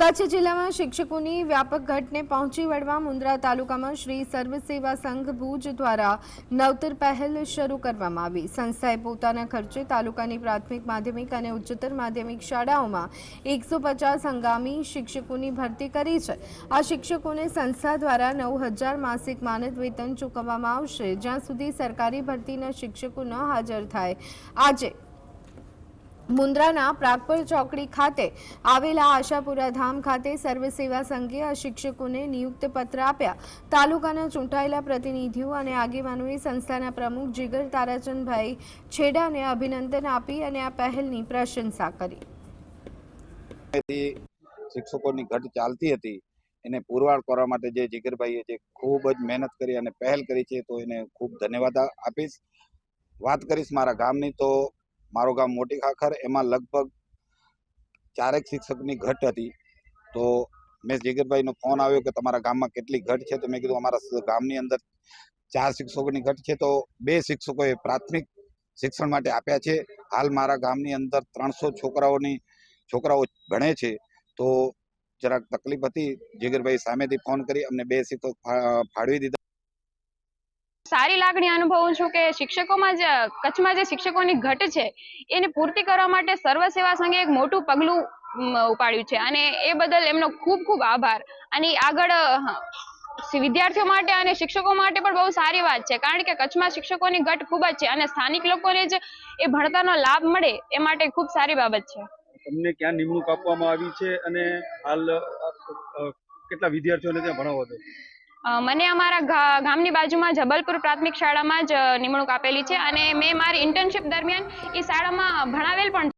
કચ્છ જિલ્લામાં શિક્ષકોની વ્યાપક ઘટને પહોંચી વળવા મુન્દ્રા તાલુકામાં શ્રી સર્વ સેવા સંઘ ભુજ દ્વારા નવતર પહેલ શરૂ કરવામાં આવી. સંસ્થાએ પોતાના ખર્ચે તાલુકાની પ્રાથમિક, માધ્યમિક અને ઉચ્ચતર માધ્યમિક શાળાઓમાં એકસો પચાસ હંગામી શિક્ષકોની ભરતી કરી છે. આ શિક્ષકોને સંસ્થા દ્વારા નવ હજાર માસિક માનદ વેતન ચૂકવવામાં આવશે, જ્યાં સુધી સરકારી ભરતીના શિક્ષકો ન હાજર થાય. આજે મુન્દ્રાના પ્રાગપર ચોકડી ખાતે આવેલા આશાપુરા ધામ ખાતે સર્વ સેવા સંઘે આ શિક્ષકોને નિયુક્ત પત્ર આપ્યા. તાલુકાના ચૂંટાયેલા પ્રતિનિધિઓ અને આગેવાનોએ સંસ્થાના પ્રમુખ જીગર તારાચંદભાઈ છેડાને અભિનંદન આપી અને આ પહેલની પ્રશંસા કરી. શિક્ષકોની ઘટ ચાલતી હતી. એને પુરવાર કરવા માટે જે જીગરભાઈએ જે ખૂબ જ મહેનત કરી અને પહેલ કરી છે, તો એને ખૂબ ધન્યવાદ આપીશ. વાત કરીશ મારા ગામની, તો મારું ગામ મોટી ખાખર, એમાં લગભગ ચારેક શિક્ષકની ઘટ હતી. તો મેં જીગરભાઈનો ફોન આવ્યો કે તમારા ગામમાં કેટલી ઘટ છે? તો મેં કીધું, અમારા ગામની અંદર ચાર શિક્ષકોની ઘટ છે. તો બે શિક્ષકોએ પ્રાથમિક શિક્ષણ માટે આપ્યા છે. હાલ મારા ગામની અંદર ત્રણસો છોકરાઓની, છોકરાઓ ભણે છે. તો જરાક તકલીફ હતી. જીગરભાઈ સામેથી ફોન કરી અમને બે શિક્ષક ફાળવી દીધા. સારી લાગણી અનુભવું છું કે શિક્ષકોમાં જે, કચ્છમાં જે શિક્ષકોની ઘટ છે, એને પૂર્તિ કરવા માટે સર્વ સેવા સંઘે એક મોટું પગલું ઉપાડ્યું છે. અને એ બદલ એમનો ખૂબ ખૂબ આભાર. અને આગળ વિદ્યાર્થીઓ માટે અને શિક્ષકો માટે પણ બહુ સારી વાત છે. કારણ કે કચ્છમાં શિક્ષકોની ઘટ ખૂબ જ છે અને સ્થાનિક લોકોને જ એ ભણતરનો લાભ મળે એ માટે ખૂબ સારી બાબત છે. તમને ક્યાં નિમણૂક આપવામાં આવી છે અને હાલ કેટલા વિદ્યાર્થીઓને ત્યાં ભણાવો છો મને અમારા ગામની બાજુમાં જબલપુર પ્રાથમિક શાળામાં જ નિમણૂક આપેલી છે અને મેં મારી ઇન્ટર્નશિપ દરમિયાન એ શાળામાં ભણાવેલ પણ